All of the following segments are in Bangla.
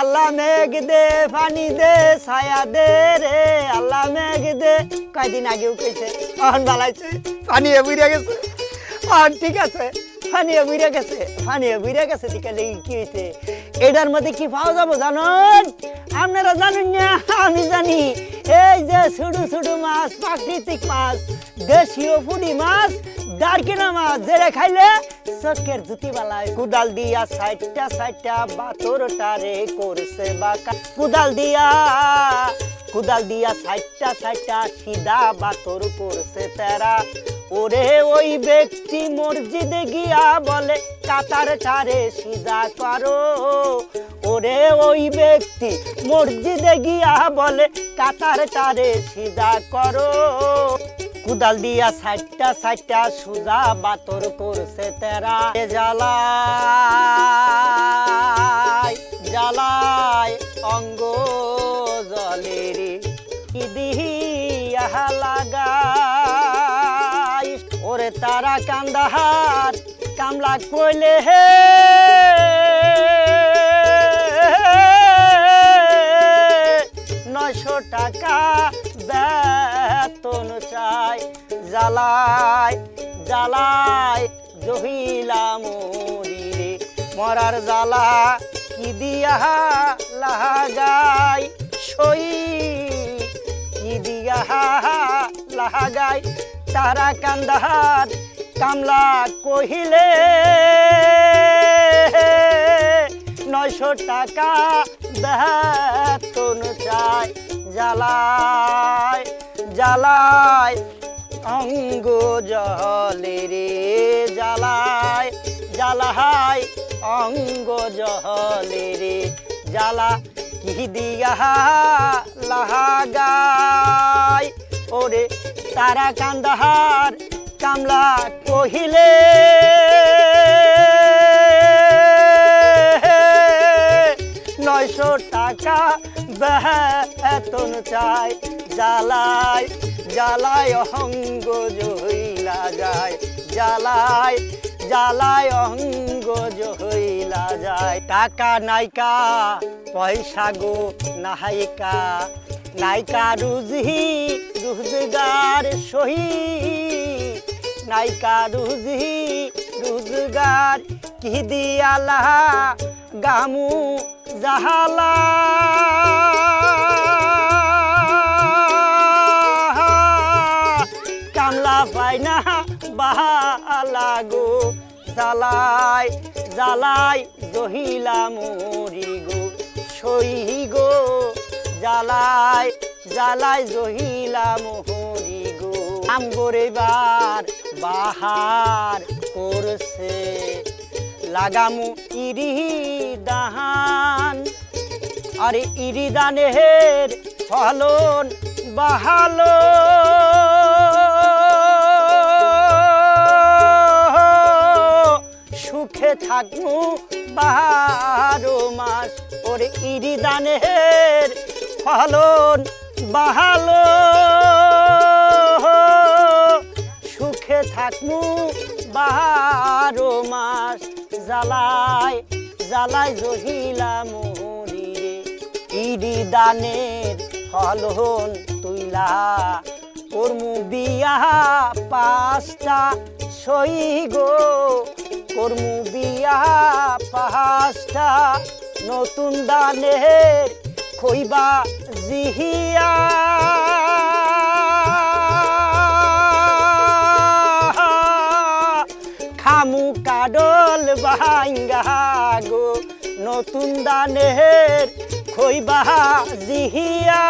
আল্লাহ মেঘ দে, পানি দে, ছায়া দে রে। আল্লাহ মেঘ দে। কয়দিন আগেও কইছে অহন বালাইছে পানি বুড়ে গেছে। অহন ঠিক আছে পানি বুড়ে গেছে পানি বুড়ে গেছে, ঠিক আছে কি হয়েছে এটার মধ্যে কি পাওয়া যাব জানেন? আপনারা জানেন না, আমি জানি। এই যে ছোট ছোট মাছ, প্রাকৃতিক মাছ, দেশীয় পুঁটি মাছ মাছ খাইলে? দিয়া টারে করছে দিয়া দিয়া সিধা করছে তেরা। ওরে ওই ব্যক্তি মসজিদে গিয়া বলে, কাতার টারে সিধা করো। ওরে ওই ব্যক্তি মসজিদে গিয়া বলে, কাতার টারে সিধা করো। কুদাল দিয়া সাইটটা সাইটটা সুজা বাতর করছে তেরা। জ্বালায় জ্বালায় অঙ্গ জলের ইদিয়া লাগাই। ওরে তারা কান্দাহার কামলা কইলে হে। জ্বালায় জ্বালায় জহিলা মরিরে মরার জ্বালা কি দিয়া লাগাই সই কি দিয়া লাগাই তারা কান্দাহার কামলা কহিলে, নয়শো টাকা বেতন চাই জ্বালায় জ্বালায় অঙ্গ জলে রে জ্বালায় জ্বালায় অঙ্গ জলে রে জ্বালা। কি দিয়া লাগাই ওরে তারা কান্দাহার কামলা কহিলে, নয়শো টাকা বেতন চাই, জ্বালায় জ্বালায় অহঙ্গ জহিলা যায়, জ্বালায় জ্বালায় অহঙ্গ জহিলা যায়। টাকা নাইকা পয়সা গো নাহাইকা নাইকা রুজি রোজগার সহি। নাইকা রুজি রোজগার কি দিয়ালা, গামু জাহালা। বাহালা গো জ্বালাই জ্বালাই জহিলা মরি গো, সই গো, জ্বালাই জ্বালাই জহিলা মোহরি গো। আমগরেবার বাহার করছে, লাগামু ইরি দাহান। আরে ইরি দানের ফলন বাহালো। থাকমু বারো মাস। ওরে ইরি দানের ফলন বাহালো। সুখে থাকমু বারো মাস। জ্বালায় জ্বালায় জহিলা মরি রে। ইরি দানের ফলন তুইলা। কর্মু বিয়া পাঁচটা সই গো। কর্মু বিয়া পাঁচটা নতুন দানের খইবা জিহিয়া। খামু কাডল বাঙ্গা গো, নতুন দানের খইবা জিহিয়া।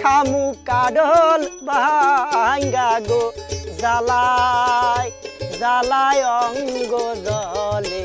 খামু কাডল বাঙ্গা গো জ্বালায় জ্বালায় অঙ্গ জলে